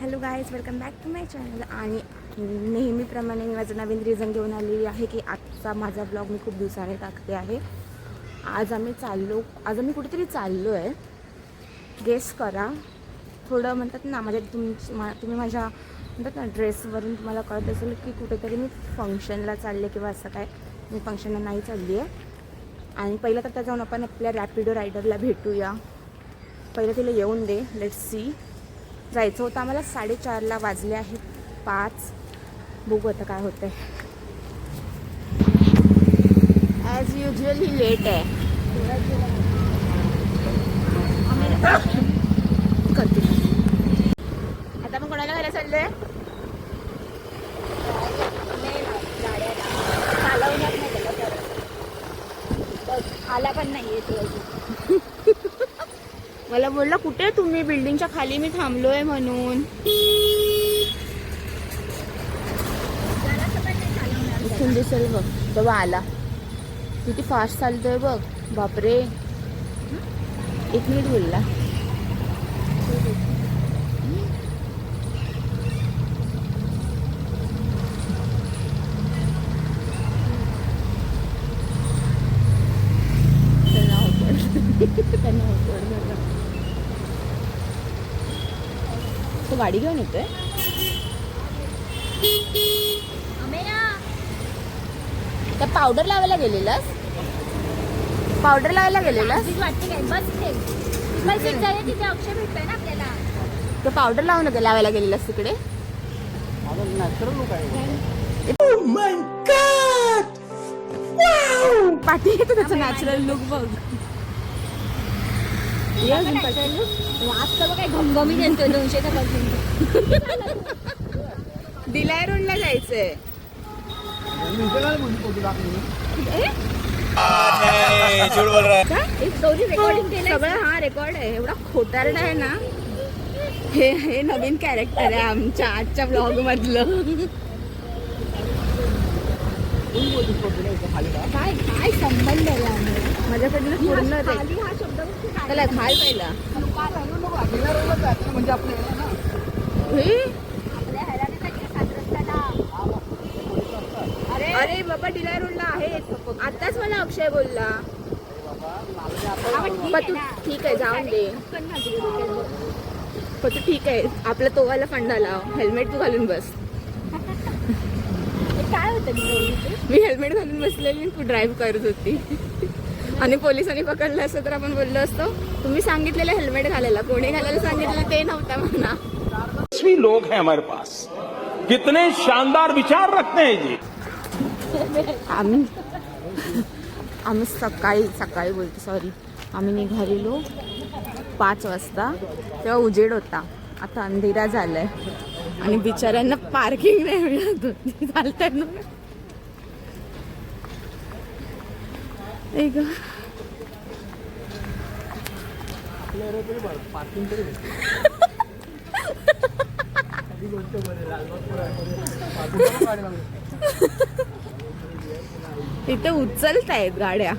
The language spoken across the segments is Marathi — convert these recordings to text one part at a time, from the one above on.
Hello guys welcome back to my channel. आणि नेहमीप्रमाणे मी माझं नवीन रिझन घेऊन आलेली आहे की आजचा माझा ब्लॉग मी खूप दिवसाने टाकते आहे. आज आम्ही चाललो आज आम्ही कुठेतरी चाललो आहे गेस करा. थोडं म्हणतात ना माझ्या तुमची मा तुम्ही माझ्या म्हणतात ना ड्रेसवरून तुम्हाला कळत असेल की कुठेतरी मी फंक्शनला चालले किंवा असं काय. मी फंक्शनला नाही चालली आहे आणि पहिलं तर त्या जाऊन आपण आपल्या रॅपिडो रायडरला भेटूया. पहिलं तिला येऊन दे. लेट सी जायचं होतं. आम्हाला साडेचारला वाजले आहेत. पाच. बघू आता काय होतंय. ॲज युजल ही लेट आहे. करते आता मग कोणाला घरा चाललोय? आला पण नाहीये तो मला बोलला कुठे तुम्ही? बिल्डिंगच्या खाली मी थांबलोय म्हणून. इथून दिसेल बघ तेव्हा आला. किती फास्ट चालतोय बघ. बापरे. एक मिनिट बोलला त्यांना awkward. त्यांना awkward झालं. तो गाडी घेऊन येतोय अमेया, त्या पावडर लावायला गेलेलास पावडर लावायला गेलेलास. तो पावडर लावून होतं लावायला गेलेलास तिकडे पाठी येतो त्याचं नॅचरल लुक बघ ये अजून पाठी. आज तर बघ काय? घमघमी देतोय दोनशेचा बसून डिलाय रोडला जायचंय है सगळं हा रेकॉर्ड आहे. एवढा खोटारडा आहे ना. हे हे नवीन कॅरेक्टर आहे आमच्या आजच्या ब्लॉग मधलं. काय काय संबंध आहे? माझ्याकडनं पूर्ण हा. त्याला घाल पहिला. अरे अरे बाबा डिलाय रोडला आहे आताच मला अक्षय बोलला. तू. ठीक आहे जाऊन दे. पण तू ठीक आहे. आपला तोवाला फंडा लाव हेल्मेट तू घालून बस. काय होतं? मी हेल्मेट घालून बसलेली तू ड्राईव्ह करत होती. आणि पोलिसांनी पकडलं असतं तर आपण बोललो असतो. तुम्ही सांगितलेलं हेल्मेट घालायला. कोणी घालायला सांगितलेलं ते नव्हतं म्हणा. लोग हैं हमारे पास। कितने शानदार विचार रखते हैं जी। आम्ही आम्ही सकाळी सकाळी बोलतो सॉरी आम्ही निघालेलो पाच वाजता. तेव्हा उजेड होता. आता अंधेरा झालाय. आणि बिचाऱ्यांना पार्किंग नाही मिळत. होती चालताना ए ग. इथे उचलत आहेत गाड्या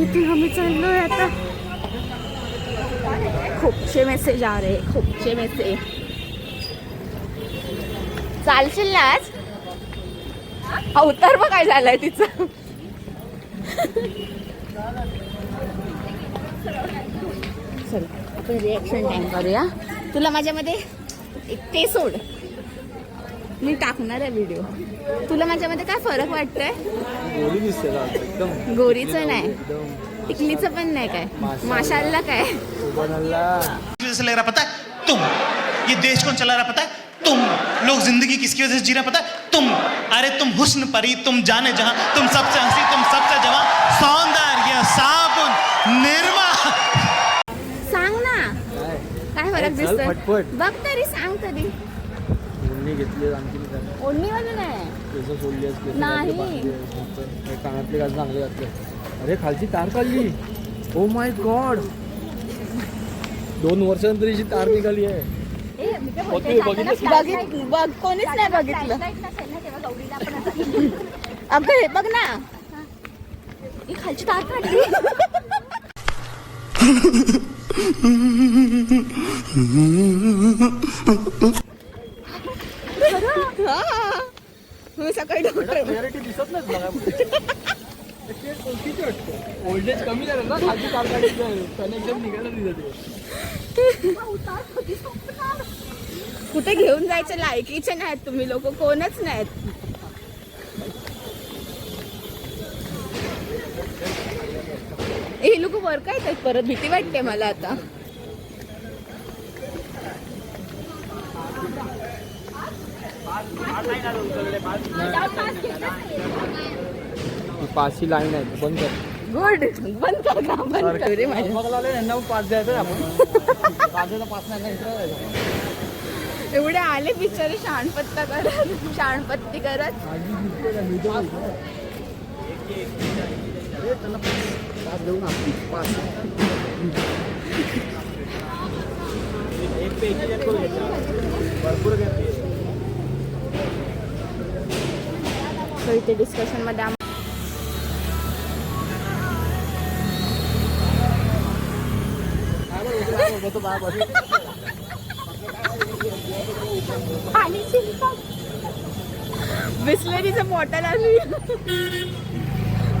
इथे आम्ही चाललोय आता खूपशे मेसेज आ रे खूपशे मेसेज चालशील ना आज? अवतार बघ काय झालाय तिचं. चल आपण रिॲक्शन टाइम करूया. तुला माझ्यामध्ये एक ते सोड. मी टाकणार आहे व्हिडिओ तुला माझ्यामध्ये काय फरक वाटतंय? गोरीचं नाही. टिकलीचं पण नाही काय? माशाला काय? से लग रहा पता है? तुम। ये देश कौन चला रहा पता है? तुम। लोग जिंदगी किसकी वजह से जी रहे पता है? तुम। अरे तुम हुस्न परी तुम जाने जहां तुम सबसे हंसी तुम सबसे जवां सौंदर्य साबुन निर्मा। सांग ना। काय फरक दिसतोय. बघ तरी सांग तरी. मुंडी घेतली आणखी काय ओढणीमध्ये नाही. केस सोडली केस नाही. कानातले घाल चांगले घातले. अरे खालची तार काढली. ओ माय गॉड दोन वर्षानंतर हिची तार निघाली आहे बघ कोणीच नाही बघितलं. flashlight नसेल ना, तेव्हा गौरीला पण असं अगं हे बघ ना. ही खालची तार काढली. हा. सकाळी डॉक्टर दिसत नाही कमी झालं ना कनेक्शन कुठे घेऊन जायचे लायकीचे नाहीत तुम्ही लोक कोणच नाहीत. हे लोक वर काय येतात परत? भीती वाटते मला आता. पाचशी लाईन आहे बंद कर. गुड. बंद कर ना बंद कर रे माझ्या. यांना पाच द्यायचं आपण. पाच नाही का. एवढे आले बिचारे शाणपत्ता करत शाणपत्ती करत तर इथे डिस्कशनमध्ये बिस्लरीचं बॉटल आली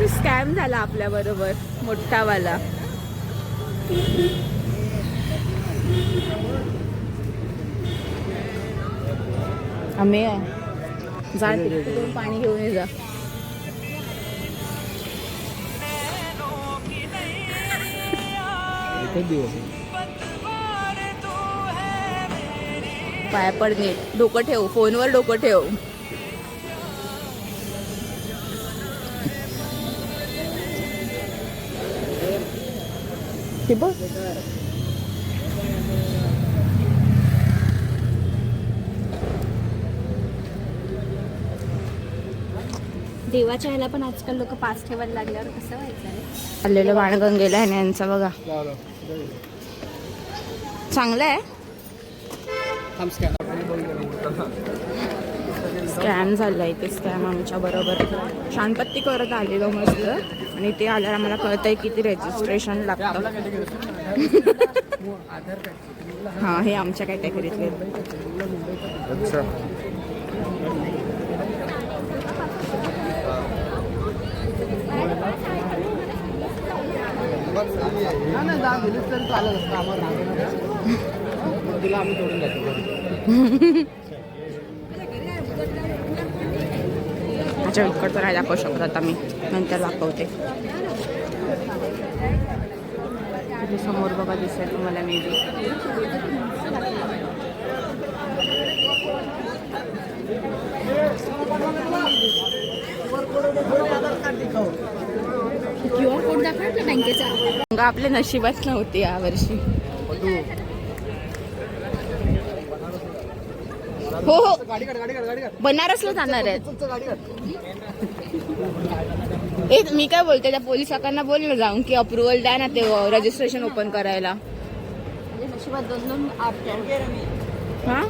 स्कॅम झाला आपल्या बरोबर मोठावाला. आम्ही जा तिकडून पाणी घेऊन ये जा. दिवस पाया पड नीट डोकं ठेव फोनवर डोकं ठेव हे बघ देवाच्या ह्याला पण आजकाल लोक पास ठेवायला लागल्यावर कसं व्हायचं? आलेलं बाणगंगेला आहे यांचा बघा. चांगलं आहे स्कॅम झाला इथे स्कॅम आमच्या बरोबर. शानपत्ती करत आलेलो मस्त. आणि ते आल्यावर आम्हाला कळत आहे किती रेजिस्ट्रेशन लागतं. हां हे आमच्या कॅटेगरीतले तिला आम्ही तोडून जातो अच्छा इकडचं नाही दाखवू शकत आता मी. नंतर दाखवते. समोर बघा दिसेल तुम्हाला मे. बी क्यू आर कोड बँकेचा? आपल्या नशिबात नव्हती यावर्षी. हो हो. बनारसला जाणार आहेत. ए मी काय बोलते त्या पोलीस काकांना बोल ना जाऊन की अप्रुव्हल द्या ना ते रजिस्ट्रेशन ओपन करायला. म्हणजे हा?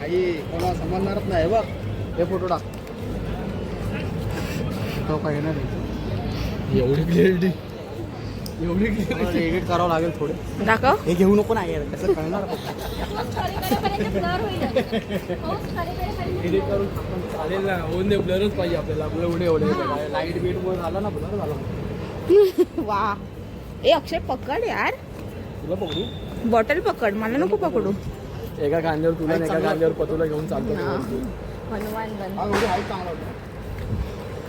काही कोणाला समजणारच नाही बघ. हे फोटो टाक. तो काय येणार एवढी क्लिअरिटी एवढी क्लिअरिटी एडिट करावं लागेल थोडे. दाखव. हे घेऊ नको नाही यार कसं कळणार एडिट करून आपण चालेल ना. होऊन दे ब्लरच पाहिजे आपल्याला. आपलं एवढे एवढे लाइट बीट वर झाला ना ब्लर झाला. वा. ए अक्षय पकड यार. तुला पकडू? बॉटल पकड मला नको पकडू. एका खांद्यावर तुला एका खांद्यावर पतूला घेऊन चालतो.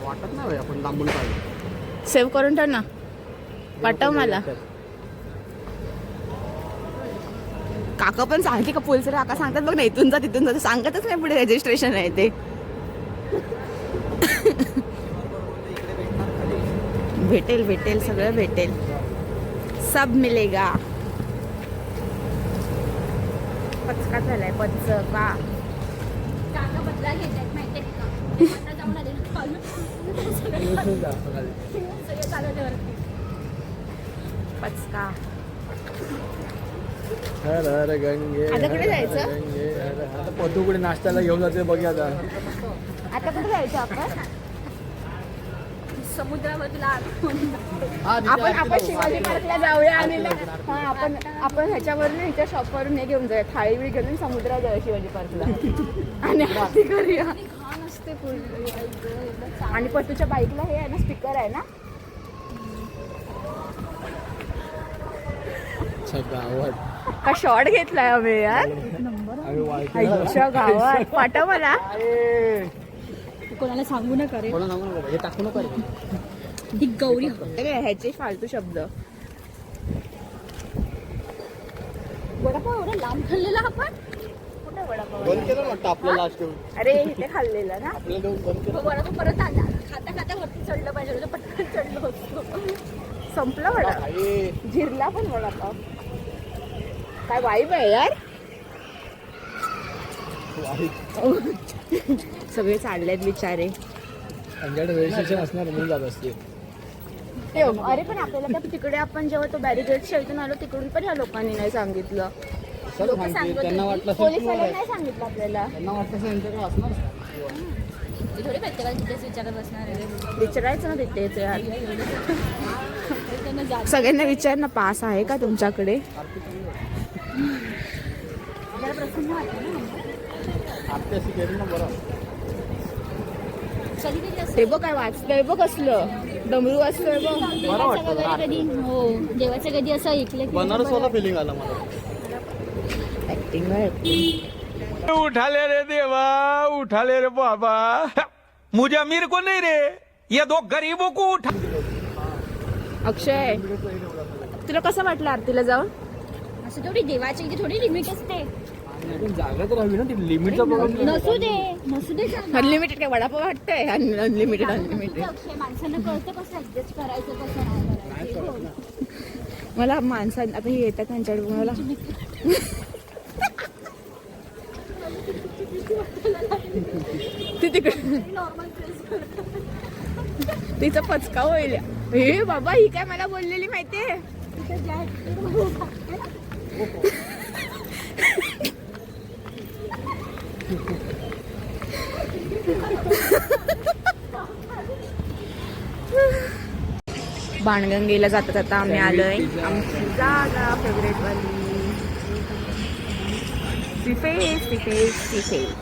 वाटत नाही आपण लांबून पाहिजे सेव्ह करून ठेव ना. पाठव मला. काका पण सांगते का पोलीस काका सांगतात बघ ना इथून जा तिथून जा. ते सांगतच नाही पुढे रजिस्ट्रेशन आहे ते. भेटेल भेटेल सगळं भेटेल. सब मिलेगा. पचका झालाय पचका पचका. हर हर गंगे आता कुठे जायचं? गंगे, हर हर- आता पतूकडे नाश्त्याला घेऊन जाते बघ आता. आता कुठे जायचं आपण? हा, तिथे आपण शिवाजी. पार्कला जाऊया आणि ना- हा आपण आपण ह्याच्यावरून ह्याच्या शॉपवरून हे घेऊन जाऊया. थाळी बिळी घेऊन समुद्रात जाऊया शिवाजी पार्कला. आणि आरती करूया. घाण असते पूर्ण. एकदम चांगलं. आणि पटूच्या बाईकला हे आहे ना स्पीकर आहे ना? का शॉर्ट घेतलाय आम्ही यार आईच्या गावात. पाठव मला. कोणाला सांगू नका रे. हे टाकू नका. ती गौरी. अरे, ह्याचे फालतू शब्द. वडापाव एवढा लांब खाल्लेला आपण? कुठे वडापाव? अरे इथे खाल्लेलं ना? वडापाव परत आला खाता खाता वरती चढलं पाहिजे. पटकन चढलो संपला वडा. जिरला पण वडापाव. काय वाईब आहे यार. सगळे चाललेत बिचारे. त्यांच्याकडे रजिस्ट्रेशन असणार म्हणून जात असते. ठेव. अरे पण आपल्याला त्या तिकडे आपण जेव्हा तो बॅरिगेड इथून आलो तिकडून पण या लोकांनी नाही सांगितलं. लोकं सांगते होती, पोलिसांनी नाही सांगितलं आपल्याला. त्यांना वाटलं असेल यांच्याकडे असणार? ते थोडी प्रत्येकाला तिथेच विचारत बसणार आहे. विचारायचं ना तिथेच यार. त्यांना जात सगळ्यांना विचार ना पास आहे का तुमच्याकडे आपल्याला प्रसन्न वाटतं ना आरती अशी केली ना बरं कधी कधी असं ते बघ काय वाचतंय बघ असलं डमरू असतोय बघ. बरं वाटतं देवाचं वगैरे कधी हो देवाचं कधी असं ऐकलं की बनारस वाला फिलिंग आला मला. ऍक्टिंग ऍक्टिंग उठा ले रे देवा उठा ले रे बाबा. मुझे अमीर को नहीं रे? ये दो गरीबों को उठा अक्षय तुला कसं वाटलं आरतीला जाऊन? असं थोडी देवाच्या इथे थोडी लिमिट असते. नसू दे नसू दे सांग. अनलिमिटेड काय वडापाव वाटतंय? अनलिमिटेड अनलिमिटेड अक्षय, माणसांना कळतं कसं ऍडजस्ट करायचं कसं नाही करायचं. मला माणसां आता हे येतात त्यांच्याकडे मला ती तिकडे तिचा पचका होईल. हे बाबा ही काय मला बोललेली माहितीये? बाणगंगेला जाता जाता आम्ही आलोय. आमची जागा फेवरेट वाली. सिफेस सिफेस सिफेस